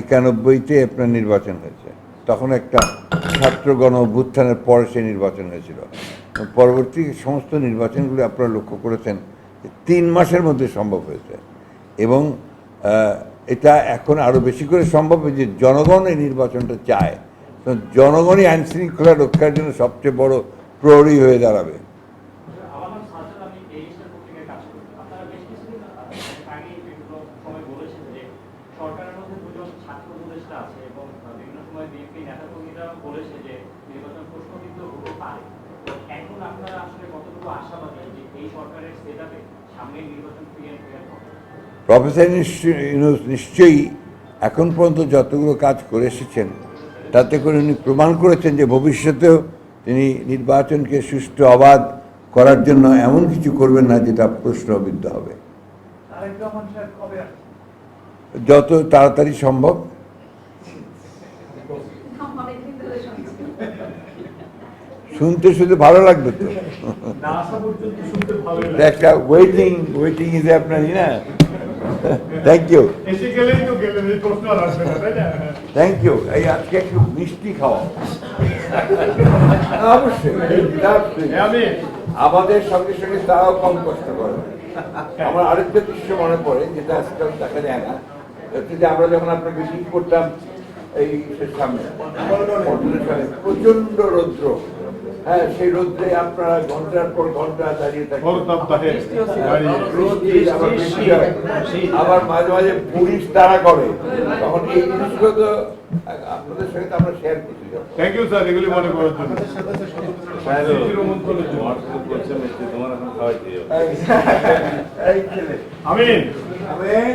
একানব্বইতে আপনার নির্বাচন হয়েছে। তখন একটা ছাত্র গণ অভ্যুত্থানের পরে সেই নির্বাচন হয়েছিল। পরবর্তী সমস্ত নির্বাচনগুলো আপনারা লক্ষ্য করেছেন তিন মাসের মধ্যে সম্ভব হয়েছে। এবং এটা এখন আরও বেশি করে সম্ভব যে জনগণ এই নির্বাচনটা চায়। জনগণই আইন শৃঙ্খলা রক্ষার জন্য সবচেয়ে বড় প্রহরী হয়ে দাঁড়াবে আমার নাম সাজ্জাদ, আমি এইচএসএল পত্রিকায় কাজ করি। আপনারা বেশ কিছুদিন আহ, আগে বিভিন্ন সময় বলেছেন যে সরকারের মধ্যে উপদেষ্টা আছে এবং বিভিন্ন সময় বিএনপি নেতাকর্মীরা বলেছে যে নির্বাচন প্রশ্নবিদ্ধ হতে পারে। এখন আপনারা আসলে কতটুকু আশাবাদী যে এই সরকারের সেটাপে সামনে নির্বাচন প্রফেসর নিশ্চয়ই ইউনুস নিশ্চয়ই এখন পর্যন্ত যতগুলো কাজ করে এসেছেন তাতে করে উনি প্রমাণ করেছেন যে ভবিষ্যতেও তিনি নির্বাচনকে সুষ্ঠু অবাধ করার জন্য এমন কিছু করবেন না যেটা প্রশ্নবিদ্ধ হবে। কবে আসছে? যত তাড়াতাড়ি সম্ভব। শুনতে শুনতে ভালো লাগবে তো। না আসা পর্যন্ত শুনতে ভালোই এটা লাগে। একটা ওয়েটিং ওয়েটিং ইজ আপনার না? থ্যাংক ইউ এসে গেলেই তো গেলেন এই প্রশ্ন আর আসবে না তাই না? থ্যাংক ইউ এই আজকে একটু মিষ্টি খাওয়া। অবশ্যই হ্যাঁ, আমাদের সঙ্গে সঙ্গে তারাও কম কষ্ট করে। আমার আরেকটা দৃশ্য মনে পড়ে যেটা আজকাল দেখা যায় না। আমরা যখন আপনার মিটিং করতাম এই সামনে প্রচণ্ড রৌদ্র। হ্যাঁ সেই রৌদ্রে আপনারা ঘণ্টার পর ঘণ্টা দাঁড়িয়ে থাকেন আবার হয়। মাঝে মাঝে পুলিশ তাড়া করে। তখন এই জিনিসগুলো তো আপনাদের সঙ্গে তো আমরা শেয়ার করছি। থ্যাংক ইউ স্যার এগুলি মনে করার জন্য। ছেলে। আমিন। আমিন।